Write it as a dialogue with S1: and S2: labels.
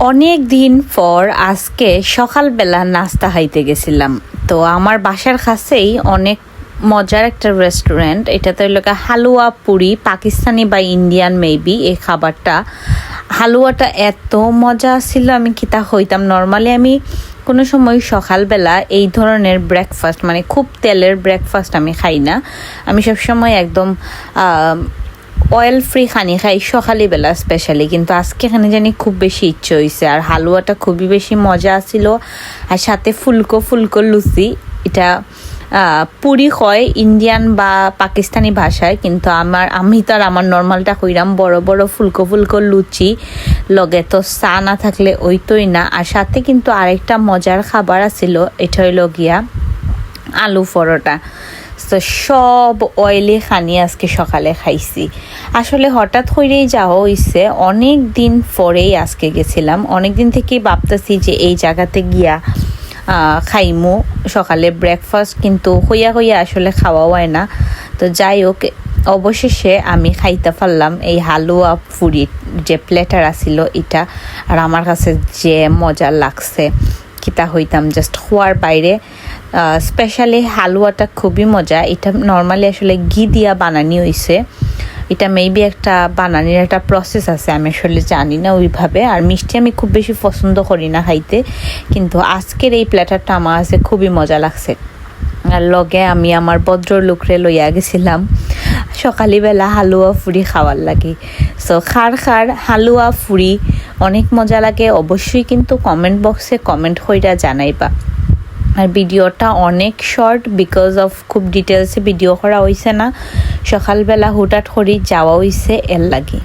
S1: অনেক দিন পর আজকে সকালবেলা নাস্তা খাইতে গেছিলাম। তো আমার বাসার কাছেই অনেক মজার একটা রেস্টুরেন্ট এটা তো গিয়ে হালুয়া পুরি, পাকিস্তানি বা ইন্ডিয়ান মেবি এই খাবারটা। হালুয়াটা এত মজা ছিল আমি কিতা হইতাম। নর্মালি আমি কোনো সময় সকালবেলা এই ধরনের ব্রেকফাস্ট মানে খুব তেলের ব্রেকফাস্ট আমি খাই না। আমি সবসময় একদম অয়েল ফ্রি খানি খাই সকালবেলা স্পেশালি কিন্তু আজকে এখানে জানি খুব বেশি ইচ্ছে হয়েছে আর হালুয়াটা খুবই বেশি মজা আছিল। আর সাথে ফুলকো ফুলকো লুচি, এটা পুরি হয় ইন্ডিয়ান বা পাকিস্তানি ভাষায়, কিন্তু আমার, আমি তো আর আমার নর্মালটা কইরাম, বড় বড় ফুলকো ফুলকো লুচি, লগে তো চা না থাকলে ওইতই না। আর সাথে কিন্তু আরেকটা মজার খাবার আছিল, এটা হইল গিয়া আলু পরোটা। তো সব অয়েলি খানি আজকে সকালে খাইছি। আসলে হঠাৎ করেই যাওয়া হইছে, অনেক দিন পরেই আজকে গেছিলাম। অনেক দিন থেকেই ভাবতেছি যে এই জায়গাতে গিয়া খাইমু। সকালে ব্রেকফাস্ট কিন্তু হইয়া হইয়া আসলে খাওয়া হয় না। তো যাই হোক, অবশেষে আমি খাইতে পারলাম এই হালুয়া পুরি যে প্লেটার আছিল এটা। আর আমার কাছে যে মজা লাগছে, কিতা হইতাম জাস্ট খোয়ার বাইরে। স্পেশালি হালুয়াটা খুবই মজা। এটা নর্মালি আসলে ঘি দিয়া বানানি হইছে। এটা মেবি একটা বানানির একটা প্রসেস আছে, আমি আসলে জানি না ওইভাবে। আর মিষ্টি আমি খুব বেশি পছন্দ করি না খাইতে। কিন্তু আজকের এই প্ল্যাটারটা আমার কাছে খুবই মজা লাগছে। আর লগে আমি আমার ভদ্র লোকরে লইয়া গেছিলাম। সকালবেলা হালুয়া ফুরি খাওয়ার লাগে। সো খার খার হালুয়া ফুরি অনেক মজা লাগে। অবশ্যই কিন্তু কমেন্ট বক্সে কমেন্ট কইরা জানাইবা। আর ভিডিওটা অনেক শর্ট বিকজ অফ খুব ডিটেলসে ভিডিও করা হয়েছে না। সকালবেলা হুটাট করে যাওয়া হয়েছে এর লাগে।